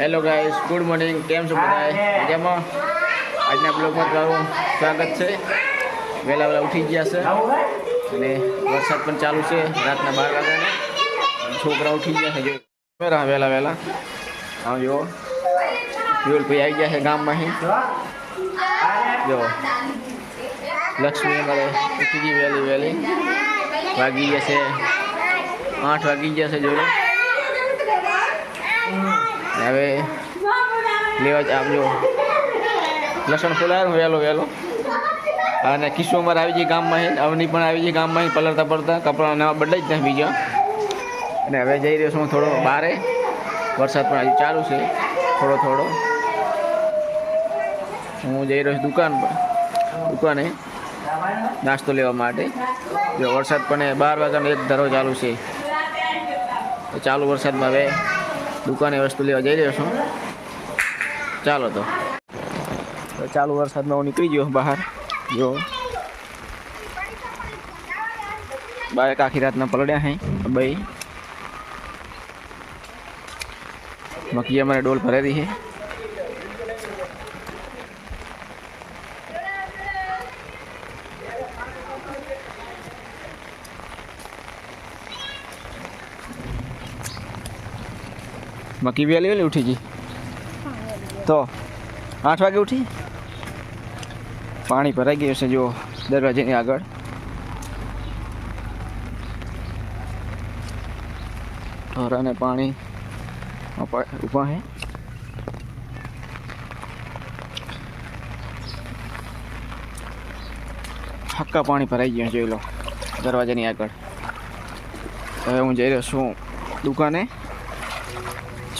Hello guys good morning કેમ છો બધા મજામાં? આજના બ્લોગમાં તમારું સ્વાગત છે. વહેલા વહેલા ઉઠી ગયા છે. અને વરસાદ પણ ચાલુ છે રાતના બાર વાગ્યાના. છોકરા ઉઠી ગયા છે જો બરા વહેલા વહેલા. હા, જો. યુવલભાઈ આવી ગયા છે ગામમાં અહીં જો. લક્ષ્મી અમારે ઉઠી ગઈ વહેલી વહેલી. વાગી ગયા છે. આઠ વાગી ગયા છે જોડે અને હવે લેવા જ આવજો. લસણ ફોલાય વહેલો વહેલો. અને કિસ્સો અમારે આવી જાય ગામમાં હે, અવની પણ આવી જાય ગામમાં હે, પલળતા પડતા કપડાં નવા બદલાઈ જ નથી બીજા અને હવે જઈ રહ્યો છું થોડો બારે. વરસાદ પણ હજી ચાલુ છે, થોડો થોડો. હું જઈ રહ્યો છું દુકાન પર, દુકાને નાસ્તો લેવા માટે. જો વરસાદ પણ બાર વાગ્યાનો એક ધરો ચાલુ છે. તો ચાલુ વરસાદમાં હવે દુકાને વસ્તુ લેવા જઈ રહ્યો છું. ચાલો તો. ચાલુ વરસાદમાં હું નીકળી ગયો બહાર. જો. બાઈક આખી રાતના પલડ્યા હે ભાઈ મકીએ મને ડોલ ભરેલી છે મકી વહેલી વહેલી ઉઠી ગઈ? તો આઠ વાગે ઉઠી? પાણી ભરાઈ ગયું છે જો દરવાજાની આગળ. ઢોરાને પાણી ઊભા હે. હક્કા પાણી ભરાઈ ગયું જોઈ લો, દરવાજાની આગળ. હવે હું જઈ રહ્યો છું દુકાને.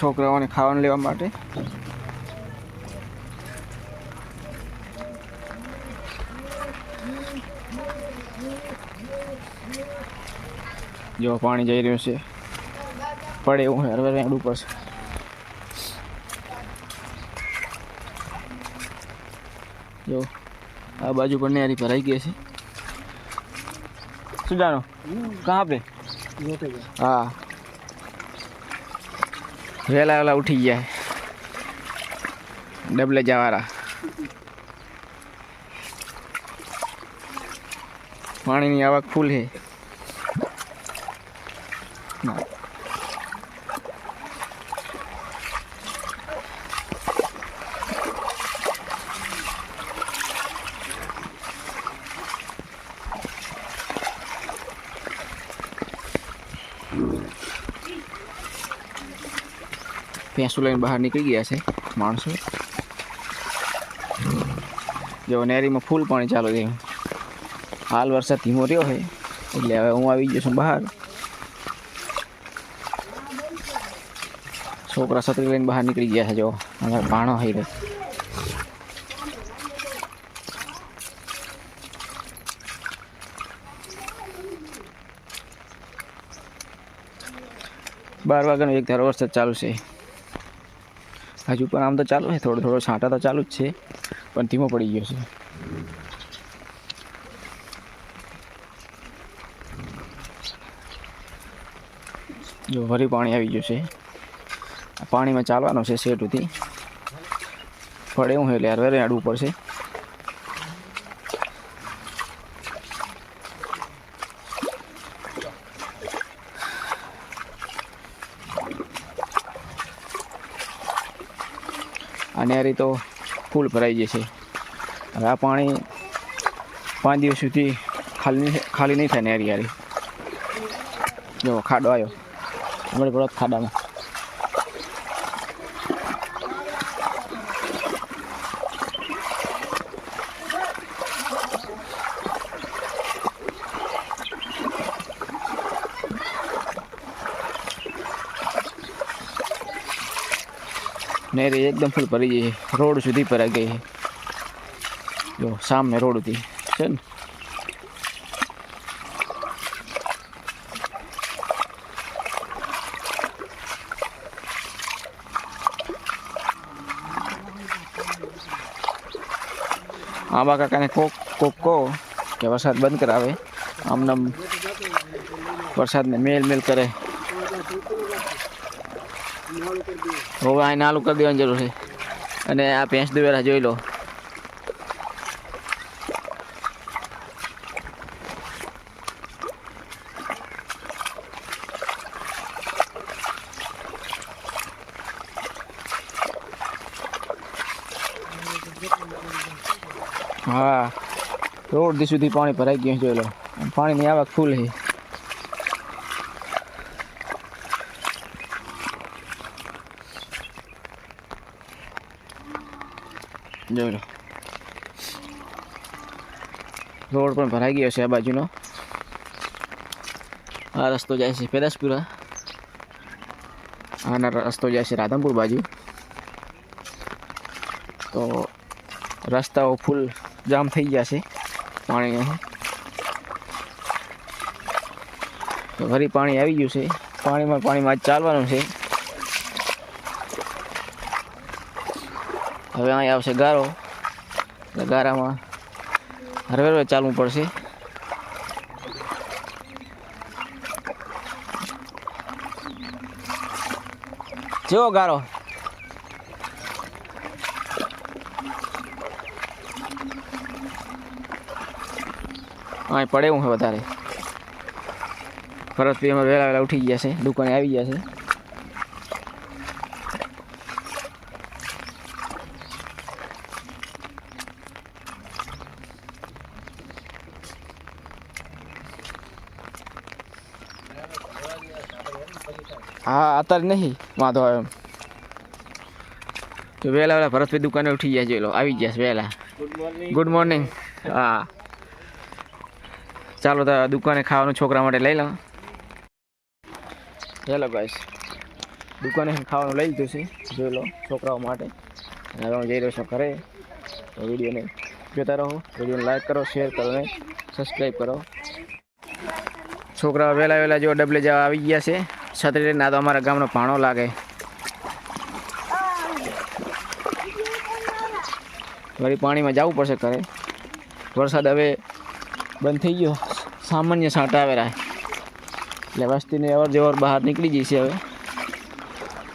છોકરાઓને ખાવાનું લેવા માટે. જો પાણી જઈ રહ્યું છે. પડે એવું હરવે રેડ ઉપર. છે જો આ બાજુ પણ નેરી ભરાઈ ગઈ છે. શું જાણો? કહા પે હા. વહેલા વહેલા ઉઠી ગયા. ડબલે જવારા પાણીની આવક ફૂલ છે. ભેંસું લઈને બહાર નીકળી ગયા છે? માણસો? જો, નેરીમાં ફૂલ પાણી ચાલુ થયું. હાલ વરસાદ ધીમો રહ્યો છે, એટલે હવે હું આવી ગયો છું બહાર. છોકરા છત્રી લઈને બહાર નીકળી ગયા છે, જો. અમારે ભાણો થઈ રહ્યો બાર વાગ્યાનો એક ધારો વરસાદ ચાલુ છે. હજુ પણ આમ તો ચાલુ છે, થોડો થોડો છાંટા તો ચાલુ જ છે, પણ ધીમો પડી ગયો છે. જો ફરી પાણી આવી ગયું છે. પાણીમાં ચાલવાનું છે શેઠ સુધી પડે હું એટલે યાર વેરે આડવું પડશે આ તો ફૂલ ભરાઈ જશે. હવે આ પાણી પાંચ દિવસ સુધી ખાલી ખાલી નહીં થાય નેરી યારી જો ખાડો આવ્યો હમણાં પડો ખાડામાં. નેરી એકદમ ફૂલ ભરી ગઈ. છે રોડ સુધી ભરાઈ ગઈ. છે જો, સામે રોડ હતી. છે ને? આંબા કાકાને કોક કોક કહો કે વરસાદ બંધ કરાવે. આમને આમ વરસાદને મેલ મેલ કરે. હવે અહીં નાલું કરી દેવાની જરૂર છે. અને આ ભેંસ દુવેરા જોઈ લો. હા રોડ સુધી પાણી ભરાઈ ગયું જોઈ લો. પાણીની આવક ફૂલ છે. જોઈ લો. રોડ પણ ભરાઈ ગયો છે આ બાજુનો. આ રસ્તો જાય છે પેદાસપુરા આના રસ્તો જાય છે રાધનપુર બાજુ. તો રસ્તાઓ ફૂલ જામ થઈ ગયા છે પાણી તો ફરી પાણી આવી ગયું છે. પાણીમાં પાણીમાં ચાલવાનું છે. હવે અહીં આવશે ગારો. એટલે ગારામાં હરવે હરવે ચાલવું પડશે. જેવો ગારો. અહીં પડે હું વધારે. ભરતભાઈ અમે વહેલા વહેલા ઉઠી ગયા છે. દુકાને આવી ગયા છે. હા અત્યારે નહીં. વાંધો આવે એમ. તો વહેલા વહેલા ભરતભાઈ દુકાને ઉઠી ગયા છે. લો આવી ગયા છે વહેલા. ગુડ મોર્નિંગ હા. ચાલો તો દુકાને ખાવાનું છોકરા માટે લઈ લો હેલો ગાઈસ દુકાને ખાવાનું લઈ લીધું છે. જોઈ લો છોકરાઓ માટે. હવે હું જઈ રહ્યો છું ઘરે. તો વિડીયોને જોતા રહો. વિડીયોને લાઈક કરો શેર કરો અને સબસ્ક્રાઈબ કરો. છોકરાઓ વહેલા વહેલા જો ડબલે જવા આવી ગયા છે. છત્રી આ તો અમારા ગામનો ભાણો લાગે. વળી પાણીમાં જવું પડશે ઘરે. વરસાદ હવે બંધ થઈ ગયો. સામાન્ય છાંટા આવેલા એટલે વસ્તીની અવર જવર બહાર નીકળી જઈશે હવે.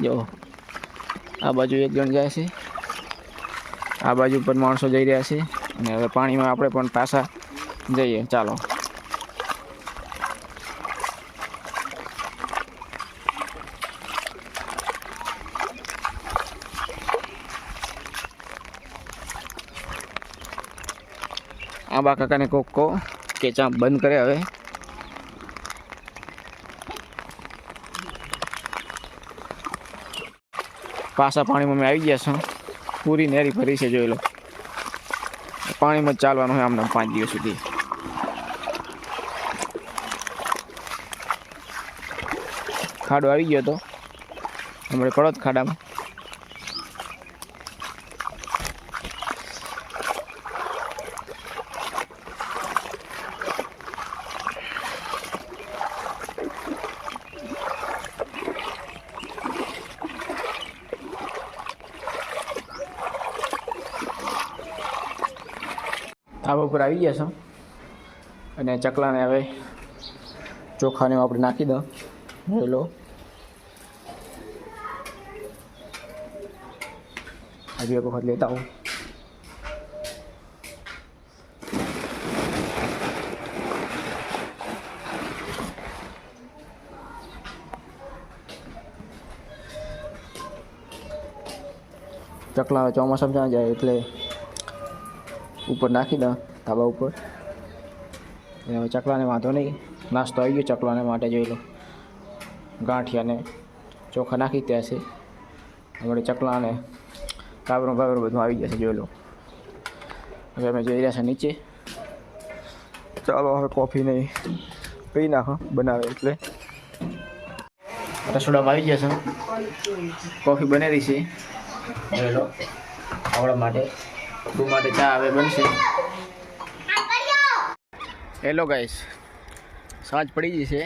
જો, આ બાજુ એક જણ જાય છે. આ બાજુ પણ માણસો જઈ રહ્યા છે. અને હવે પાણીમાં આપણે પણ પાછા જઈએ. ચાલો. આંબા કાકાને કોક કહો કે ચા બંધ કરે હવે. પાસા પાણીમાં અમે આવી ગયા છો પૂરી નેરી ભરી છે, જોઈ લો. પાણીમાં ચાલવાનું હોય આમને પાંચ દિવસ સુધી. ખાડો આવી ગયો તો. હમણાં પડો જ ખાડામાં. ધાબા ઉપર આવી ગયા છો. અને ચકલાને હવે ચોખાને આપણે નાખી દો હેલો હજી એક વખત લેતા આવું. ચકલા ચોમાસામાં જાય એટલે ઉપર નાખી દો ધાબા ઉપર. એટલે હવે ચકલાને વાંધો નહીં. નાસ્તો આવી ગયો ચકલાને માટે જોઈ લો. ગાંઠિયાને ચોખા નાખી ત્યાં છે. આપણે ચકલાને કાબરું બાબરું બધું આવી જશે, જોઈ લો. હવે અમે જઈ રહ્યા છે નીચે. ચાલો હવે કોફી નહીં પી નાખો બનાવે એટલે. રસોડામાં આવી ગયા છે. કોફી બનેલી છે. જોઈ લો આવડા માટે. તું માટે ચા હવે બનશે. હેલો ગાઈસ સાંજ પડી ગઈ છે.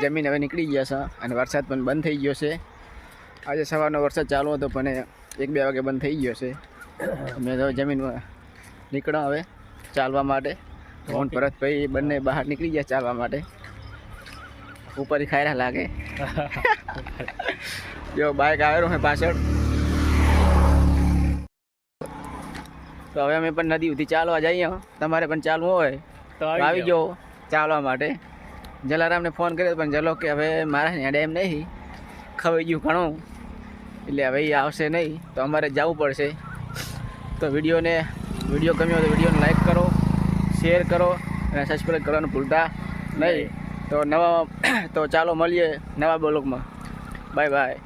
જમીન હવે નીકળી ગયા છે અને વરસાદ પણ બંધ થઈ ગયો છે. આજે સવારનો વરસાદ ચાલુ હતો પણ એક બે વાગે બંધ થઈ ગયો છે. મેં તો જમીનમાં નીકળ્યા હવે ચાલવા માટે. ફોન પરત ભાઈ બંને બહાર નીકળી ગયા ચાલવા માટે. ઉપર ખાયરા લાગે. જો બાઇક આવેલું હે પાછળ. તો હવે અમે પણ નદી સુધી ચાલવા જઈએ તમારે પણ ચાલવું હોય તો તો આવી જાઓ. ચાલવા માટે. જલારામને ફોન કર્યો પણ જલો કે હવે મારા હેડે એમ નહીં ખવાઈ ગયું ઘણું. એટલે હવે એ આવશે નહીં તો અમારે જવું પડશે. તો વિડીયોને વીડિયો ગમ્યો તો વિડીયોને લાઈક કરો શેર કરો અને સબસ્ક્રાઈબ કરવાનું ભૂલતા નહીં. તો નવા તો ચાલો મળીએ નવા બ્લોગમાં. Bye bye